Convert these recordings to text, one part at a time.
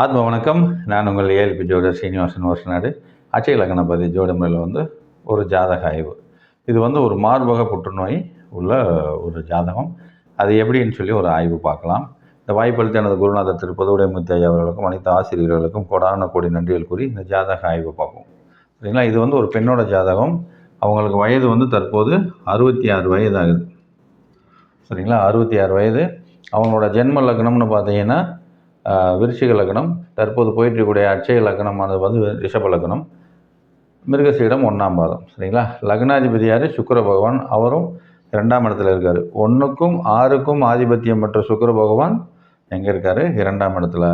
ஆத்ம வணக்கம். நான் உங்கள் ஏஎல்பி ஜோடர் சீனிவாசன் வருஷநாடு அச்சய லக்னபதி ஜோடமுறையில் வந்து ஒரு ஜாதக ஆய்வு. இது வந்து ஒரு மார்பக புற்றுநோய் உள்ள ஒரு ஜாதகம். அது எப்படின்னு சொல்லி ஒரு ஆய்வு பார்க்கலாம். இந்த வாய்ப்பளித்த எனது குருநாதர் திரு புதுவுடைய முத்தையா அவர்களுக்கும் அனைத்து ஆசிரியர்களுக்கும் கோடான கோடி நன்றிகள் கூறி இந்த ஜாதக ஆய்வு பார்ப்போம். சரிங்களா? இது வந்து ஒரு பெண்ணோட ஜாதகம். அவங்களுக்கு வயது வந்து தற்போது அறுபத்தி ஆறு வயது ஆகுது சரிங்களா? அறுபத்தி ஆறு வயது. அவங்களோட ஜென்ம லக்னம்னு பார்த்தீங்கன்னா விருச்சிக லக்னம் தற்போது போயிட்டு இருக்கக்கூடிய அட்சய லக்னமானது வந்து ரிஷப லக்னம். மிருகசீடம் ஒன்றாம் பாதம் சரிங்களா? லக்னாதிபதியார் சுக்கர பகவான். அவரும் இரண்டாம் இடத்துல இருக்கார். ஒன்றுக்கும் ஆறுக்கும் ஆதிபத்தியம் பெற்ற சுக்கர பகவான் எங்கே இருக்கார்? இரண்டாம் இடத்துல.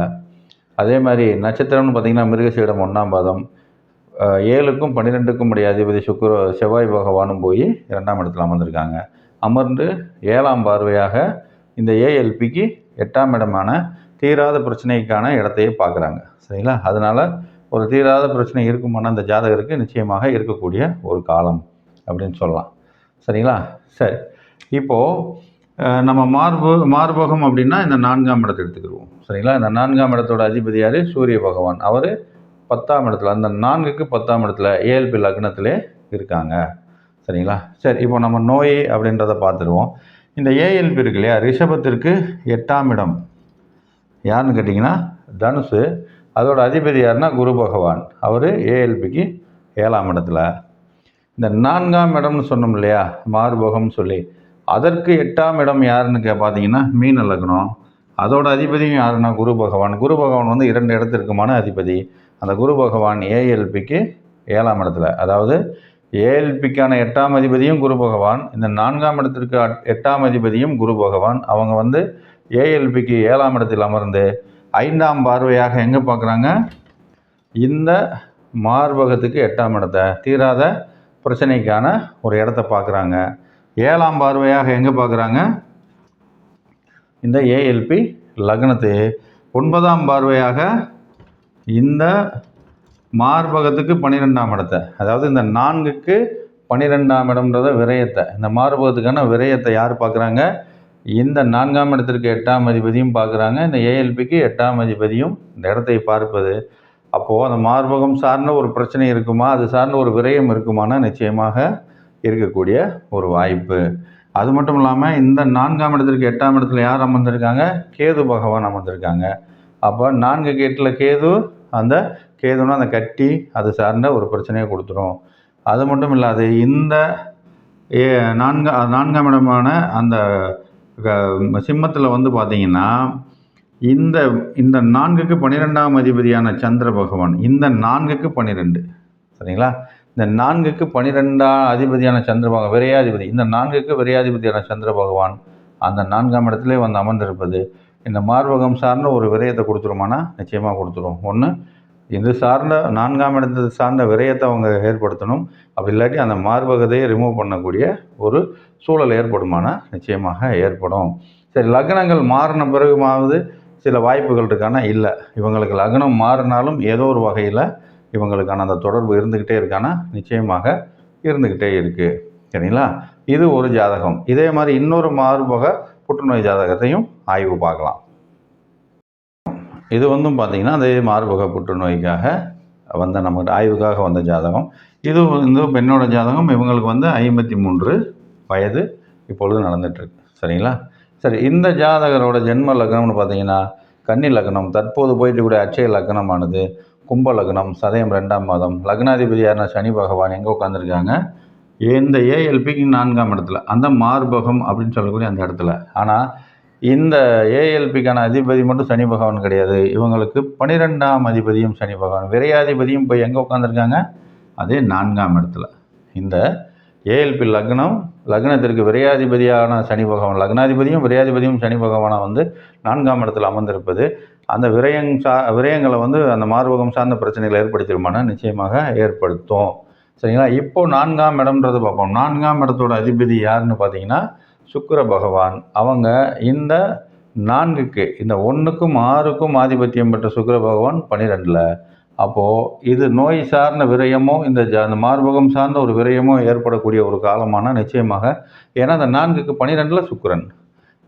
அதே மாதிரி நட்சத்திரம்னு பார்த்திங்கன்னா மிருகசீடம் ஒன்றாம் பாதம். ஏழுக்கும் பன்னிரெண்டுக்கும் உடைய அதிபதி சுக்கர செவ்வாய் பகவானும் போய் இரண்டாம் இடத்துல அமர்ந்திருக்காங்க. அமர்ந்து ஏழாம் பார்வையாக இந்த ஏஎல்பிக்கு எட்டாம் இடமான தீராத பிரச்சனைக்கான இடத்தையே பார்க்குறாங்க. சரிங்களா? அதனால் ஒரு தீராத பிரச்சனை இருக்குமான அந்த ஜாதகருக்கு நிச்சயமாக இருக்கக்கூடிய ஒரு காலம் அப்படின்னு சொல்லலாம். சரிங்களா? சரி. இப்போது நம்ம மார்பு மார்பகம் அப்படின்னா இந்த நான்காம் இடத்தை எடுத்துக்கிடுவோம். சரிங்களா? இந்த நான்காம் இடத்தோட அதிபதி யார்? சூரிய பகவான். அவர் பத்தாம் இடத்துல அந்த நான்குக்கு பத்தாம் இடத்துல ஏஎல்பி லக்னத்திலே இருக்காங்க. சரிங்களா? சரி இப்போ நம்ம நோய் அப்படின்றத பார்த்துருவோம் இந்த ஏஎல்பி இருக்கு இல்லையா? ரிஷபத்திற்கு எட்டாம் இடம். யாருன்னு கேட்டிங்கன்னா தனுசு. அதோட அதிபதி யாருன்னா குரு பகவான். அவர் ஏஎல்பிக்கு ஏழாம் இடத்துல. இந்த நான்காம் இடம்னு சொன்னோம் இல்லையா மார்போகம்னு சொல்லி. அதற்கு எட்டாம் இடம் யாருன்னு கே பார்த்தீங்கன்னா மீன லக்னம். அதோட அதிபதியும் யாருன்னா குரு பகவான். குரு பகவான் வந்து இரண்டு இடத்திற்குமான அதிபதி. அந்த குரு பகவான் ஏஎல்பிக்கு ஏழாம் இடத்துல. அதாவது ஏஎல்பிக்கான எட்டாம் அதிபதியும் குரு பகவான். இந்த நான்காம் இடத்திற்கு அட்- எட்டாம் அதிபதியும் குரு பகவான். அவங்க வந்து ஏஎல்பிக்கு ஏழாம் இடத்தில் அமர்ந்து ஐந்தாம் பார்வையாக எங்கே பார்க்குறாங்க இந்த மார்பகத்துக்கு எட்டாம் இடத்தை தீராத பிரச்சனைக்கான ஒரு இடத்த பார்க்குறாங்க ஏழாம் பார்வையாக எங்கே பார்க்குறாங்க இந்த ஏஎல்பி லக்னத்து. ஒன்பதாம் பார்வையாக இந்த மார்பகத்துக்கு பன்னிரெண்டாம் இடத்தை. அதாவது இந்த நான்குக்கு பன்னிரெண்டாம் இடம்ன்றத விரயத்தை இந்த மார்பகத்துக்கான விரயத்தை யார் பார்க்குறாங்க இந்த நான்காம் இடத்திற்கு எட்டாம் அதிபதியும் பார்க்குறாங்க. இந்த ஏஎல்பிக்கு எட்டாம் அதிபதியும் இந்த இடத்தை பார்ப்பது. அப்போது அந்த மார்பகம் சார்ந்த ஒரு பிரச்சனை இருக்குமா? அது சார்ந்த ஒரு விரயம் இருக்குமானா? நிச்சயமாக இருக்கக்கூடிய ஒரு வாய்ப்பு. அது மட்டும் இல்லாமல் இந்த நான்காம் இடத்திற்கு எட்டாம் இடத்துல யார் அமர்ந்திருக்காங்க? கேது பகவான் அமர்ந்திருக்காங்க. அப்போ நான்கு கேட்டில் கேது அந்த கேதுன்னா அந்த கட்டி அது சார்ந்த ஒரு பிரச்சனையை கொடுத்துரும். அது மட்டும் இல்லாது இந்த ஏ நான்கா நான்காம் இடமான அந்த சிம்மத்தில் வந்து பார்த்தீங்கன்னா இந்த இந்த நான்குக்கு பன்னிரெண்டாம் அதிபதியான சந்திர பகவான் இந்த நான்குக்கு பன்னிரெண்டு சரிங்களா? இந்த நான்குக்கு பன்னிரெண்டாம் அதிபதியான சந்திர பகவான் விரையாதிபதி இந்த நான்குக்கு விரையாதிபதியான சந்திர பகவான் அந்த நான்காம் இடத்துல வந்து அமர்ந்திருப்பது இந்த மார்பகம் சார்ந்த ஒரு விரயத்தை கொடுத்துருமானா? நிச்சயமாக கொடுத்துரும். ஒன்று இது சார்ந்த நான்காம் இடத்தை சார்ந்த விரயத்தை அவங்க ஏற்படுத்தணும். அப்படி இல்லாட்டி அந்த மார்பகத்தையே ரிமூவ் பண்ணக்கூடிய ஒரு சூழல் ஏற்படுமானா நிச்சயமாக ஏற்படும். சரி லக்னங்கள் மாறின பிறகுமாவது சில வாய்ப்புகள் இருக்கானா? இல்லை. இவங்களுக்கு லக்னம் மாறினாலும் ஏதோ ஒரு வகையில் இவங்களுக்கான அந்த தொடர்பு இருந்துக்கிட்டே இருக்கானா? நிச்சயமாக இருந்துக்கிட்டே இருக்குது சரிங்களா? இது ஒரு ஜாதகம். இதே மாதிரி இன்னொரு மார்பக புற்றுநோய் ஜாதகத்தையும் ஆய்வு பார்க்கலாம். இது வந்து பார்த்திங்கன்னா அதே மார்பக புற்றுநோய்க்காக வந்த நமக்கு ஆய்வுக்காக வந்த ஜாதகம். இது வந்து பெண்ணோட ஜாதகம் இவங்களுக்கு வந்து ஐம்பத்தி மூன்று வயது இப்பொழுது நடந்துட்டுருக்கு. சரிங்களா? சரி இந்த ஜாதகரோட ஜென்ம லக்னம்னு பார்த்தீங்கன்னா கன்னி லக்னம் தற்போது போயிட்டு கூட அட்சய லக்னமானது கும்ப லக்னம் சதயம் ரெண்டாம் மாதம் லக்னாதிபதியான சனி பகவான் எங்கே உட்காந்துருக்காங்க இந்த ஏஎல்பிக்கு நான்காம் இடத்துல. அந்த மார்பகம் அப்படின்னு சொல்லக்கூடிய அந்த இடத்துல. ஆனால் இந்த ஏஎல்பிக்கான அதிபதி மட்டும் சனி பகவான் கிடையாது. இவங்களுக்கு பன்னிரெண்டாம் அதிபதியும் சனி பகவான். விரையாதிபதியும் போய் எங்கே உட்காந்துருக்காங்க அதே நான்காம் இடத்துல. இந்த ஏஎல்பி லக்னம் லக்னத்திற்கு விரையாதிபதியான சனி பகவான். லக்னாதிபதியும் விரையாதிபதியும் சனி பகவானாக வந்து நான்காம் இடத்துல அமர்ந்திருப்பது. அந்த விரயங் சா விரயங்களை வந்து அந்த மார்பகம் சார்ந்த பிரச்சனைகளை ஏற்படுத்திடுமானா நிச்சயமாக ஏற்படுத்தும். சரிங்களா? இப்போது நான்காம் இடம்ன்றது பார்ப்போம். நான்காம் இடத்தோட அதிபதி யாருன்னு பார்த்தீங்கன்னா சுக்கிர பகவான் அவங்க இந்த நான்குக்கு இந்த ஒன்றுக்கும் ஆறுக்கும் ஆதிபத்தியம் பெற்ற சுக்கிர பகவான் பன்னிரெண்டில் அப்போது இது நோய் சார்ந்த விரயமோ இந்த அந்த மார்பகம் சார்ந்த ஒரு விரயமோ ஏற்படக்கூடிய ஒரு காலமான நிச்சயமாக ஏன்னா அந்த நான்குக்கு பன்னிரெண்டில் சுக்கிரன்.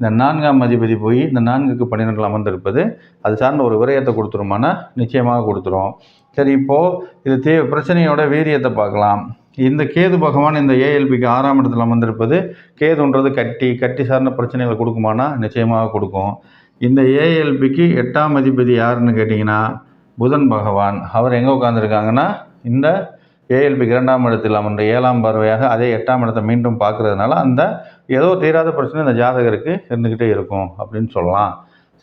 இந்த நான்காம் அதிபதி போய் இந்த நான்குக்கு பன்னிரெண்டில் அமர்ந்திருப்பது அது சார்ந்த ஒரு விரயத்தை கொடுத்துருமானா நிச்சயமாக கொடுத்துரும். சரி இப்போது இது தே பிரச்சனையோட வீரியத்தை பார்க்கலாம். இந்த கேது பகவான் இந்த ஏஎல்பிக்கு ஆறாம் இடத்துல அமர்ந்திருப்பது கேதுன்றது கட்டி கட்டி சார்ந்த பிரச்சனைகளை கொடுக்குமானா? நிச்சயமாக கொடுக்கும். இந்த ஏஎல்பிக்கு எட்டாம் அதிபதி யாருன்னு கேட்டிங்கன்னா புதன் பகவான். அவர் எங்கே உட்காந்துருக்காங்கன்னா இந்த ஏஎல்பிக்கு இரண்டாம் இடத்தில் அமர்ந்த ஏழாம் பார்வையாக அதே எட்டாம் இடத்தை மீண்டும் பார்க்கறதுனால அந்த ஏதோ தீராத பிரச்சனை இந்த ஜாதகருக்கு இருந்துக்கிட்டே இருக்கும் அப்படின்னு சொல்லலாம்.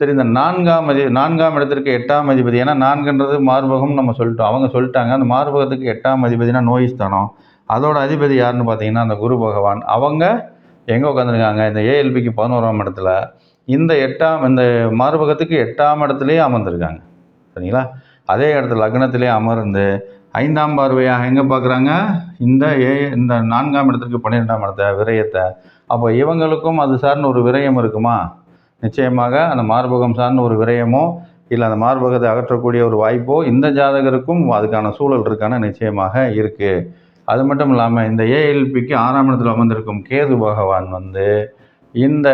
சரி இந்த நான்காம் அதி நான்காம் இடத்திற்கு எட்டாம் அதிபதி. ஏன்னா நான்குன்றது மார்பகம் நம்ம சொல்லிட்டோம். அவங்க சொல்லிட்டாங்க அந்த மார்பகத்துக்கு எட்டாம் அதிபதினா நோய் ஸ்தானம் அதோட அதிபதி யாருன்னு பார்த்தீங்கன்னா அந்த குரு பகவான். அவங்க எங்கே உட்காந்துருக்காங்க இந்த ஏஎல்பிக்கு பதினோராம் இடத்துல. இந்த எட்டாம் இந்த மார்பகத்துக்கு எட்டாம் இடத்துலையே அமர்ந்திருக்காங்க. சரிங்களா? அதே இடத்துல லக்னத்திலே அமர்ந்து ஐந்தாம் பார்வையாக எங்கே பார்க்குறாங்க? இந்த ஏ இந்த நான்காம் இடத்துக்கு பன்னிரெண்டாம் இடத்த விரயத்தை. அப்போ இவங்களுக்கும் அது சார்னு ஒரு விரயம் இருக்குமா? நிச்சயமாக அந்த மார்பகம் சார்ந்த ஒரு விரயமோ இல்லை அந்த மார்பகத்தை அகற்றக்கூடிய ஒரு வாய்ப்போ இந்த ஜாதகருக்கும் அதுக்கான சூழல் இருக்கான நிச்சயமாக இருக்குது அது மட்டும் இல்லாமல் இந்த ஏஎல்பிக்கு ஆறாம் இடத்தில் அமர்ந்திருக்கும் கேது பகவான் வந்து இந்த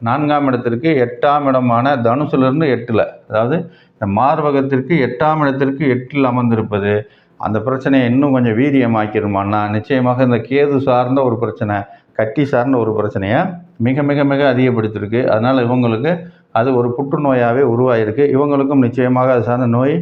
நான்காம் இடத்திற்கு எட்டாம் இடமான தனுசுலேருந்து எட்டில் அதாவது இந்த மார்பகத்திற்கு எட்டாம் இடத்திற்கு எட்டில் அமர்ந்திருப்பது அந்த பிரச்சனையை இன்னும் கொஞ்சம் வீரியமாக்கிடுமான்னா நிச்சயமாக இந்த கேது சார்ந்த ஒரு பிரச்சனை கட்டி சார்ந்த ஒரு பிரச்சனையை மிக மிக மிக அதிகப்படுத்தியிருக்கு. அதனால் இவங்களுக்கு அது ஒரு புற்றுநோயாகவே உருவாகிருக்கு இவங்களுக்கும் நிச்சயமாக அது சார்ந்த நோய்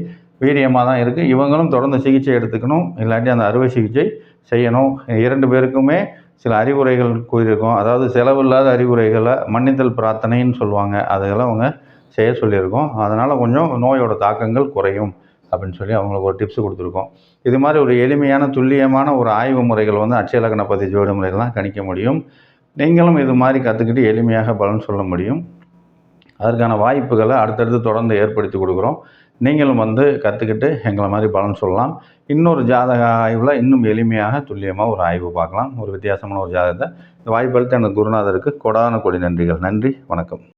வீரியமாக தான் இருக்குது இவங்களும் தொடர்ந்து சிகிச்சை எடுத்துக்கணும். இல்லாட்டி அந்த அறுவை சிகிச்சை செய்யணும். இரண்டு பேருக்குமே சில அறிவுரைகள் கூறியிருக்கோம். அதாவது செலவில்லாத அறிவுரைகளை மன்னித்தல் பிரார்த்தனைன்னு சொல்லுவாங்க. அதெல்லாம் அவங்க செய்ய சொல்லியிருக்கோம். அதனால் கொஞ்சம் நோயோட தாக்கங்கள் குறையும். அப்படின்னு சொல்லி அவங்களுக்கு ஒரு டிப்ஸ் கொடுத்துருக்கோம். இது மாதிரி ஒரு எளிமையான துல்லியமான ஒரு ஆய்வு முறைகள் வந்து அட்சய லக்ன பற்றி ஜோடி முறைகள்லாம் கணிக்க முடியும். நீங்களும் இது மாதிரி கற்றுக்கிட்டு எளிமையாக பலன் சொல்ல முடியும். அதற்கான வாய்ப்புகளை அடுத்தடுத்து தொடர்ந்து ஏற்படுத்தி கொடுக்குறோம். நீங்களும் வந்து கற்றுக்கிட்டு எங்களை மாதிரி பலன் சொல்லலாம். இன்னொரு ஜாதக ஆய்வில் இன்னும் எளிமையாக துல்லியமாக ஒரு ஆய்வு பார்க்கலாம். ஒரு வித்தியாசமான ஒரு ஜாதகத்தை. இந்த வாய்ப்பளித்த எனக்கு குருநாதருக்கு கொடான கொடி நன்றிகள். நன்றி. வணக்கம்.